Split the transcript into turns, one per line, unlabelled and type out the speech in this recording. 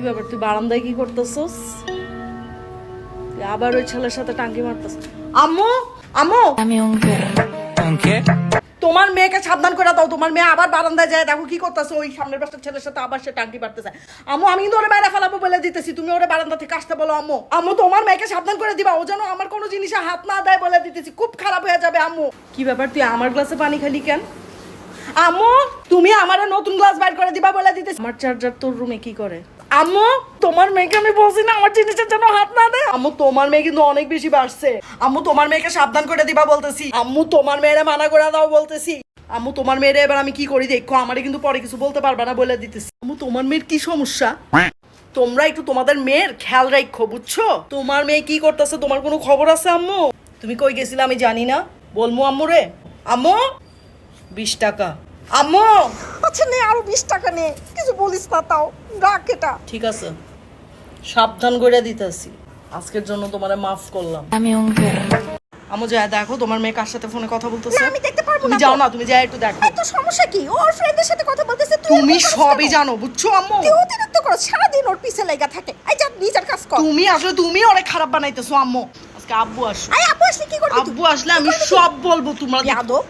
কি ব্যাপার তুই বারান্দায় কি করতেছস? তুই আবার ওই ছেলের সাথে টাঙ্কি মারতেছ। আম্মু আম্মু!
Dame un perro.
¿Un qué?
তোমার মেয়েকে সাবধান করে দাও তোমার মেয়ে আবার বারান্দায় যায় দেখো কি করতেছে ওই সামনের ছেলের সাথে আবার সে টাঙ্কি মারতেছে। আম্মু আমি কিন্তু ওরে বাইরে ফেলাবো বলে দিতেছি তুমি ওরে বারান্দা থেকে আসতে বলো আম্মু। আম্মু তোমার মেয়েকে সাবধান করে দিবা ও যেন আমার কোনো জিনিসে হাত না দেয় বলে দিতেছি খুব খারাপ হয়ে যাবে আম্মু। কি ব্যাপার তুই আমার গ্লাসে পানি খালি কেন? আম্মু তুমি আমারে নতুন গ্লাস বাইর করে দিবা বলে দিতেছি। আমার চার্জার তোর রুমে কি করে? আম্মু, তোমার মেয়েকে আমি বলছি না, আমার জিনিসের জন্য হাত না দেয়। আম্মু, তোমার মেয়ে কিন্তু অনেক বেশি বাড়ছে। আম্মু, তোমার মেয়েকে সাবধান করে দিবা বলতেছি। আম্মু, তোমার মেয়েরে মানা করে দাও বলতেছি। আম্মু, তোমার মেয়েরে এবার আমি কি করি দেখো, আমারে কিন্তু পরে কিছু বলতে পারবে না বলে দিতেছি। আম্মু, তোমার মেয়ের কি সমস্যা? তোমরা একটু তোমাদের মেয়ের খেয়াল রাখো, বুঝছ? তোমার মেয়ে কি করতেছে, তোমার কোনো খবর আছে, আম্মু? তুমি কই গেছিলে আমি জানি না। বলমু আম্মু রে আম্মু, বিশ টাকা। আম্মু
আচ্ছা নে আরও বিশ টাকা নে। কিছু বলিস না তাও। রাখ এটা।
ঠিক আছে। সাবধান করে দিতেছি। আজকের জন্য তোমারে মাফ করলাম। আমু যা দেখো তোমার মেয়ে কার সাথে ফোনে কথা বলতেছে।
না, আমি দেখতে পারব না
যাও না তুমি যাই একটু দেখো।
এই তো সমস্যা কি? ওর ফ্রেন্ডের সাথে কথা বলতেছে
তুমি সবই জানো বুঝছ আম্মু?
তুই অতিরিক্ত করো সারাদিন ওর পিছে লাগা থাকে। এই যা নিজের কাজ কর।
তুমি আসলে তুমি অনেক খারাপ বানাইতেছো আম্মু। আজকে আব্বু আসো
আই আপু আসলে কি করবি?
আব্বু আসলে আমি সব বলব তোমরা
ইয়াদব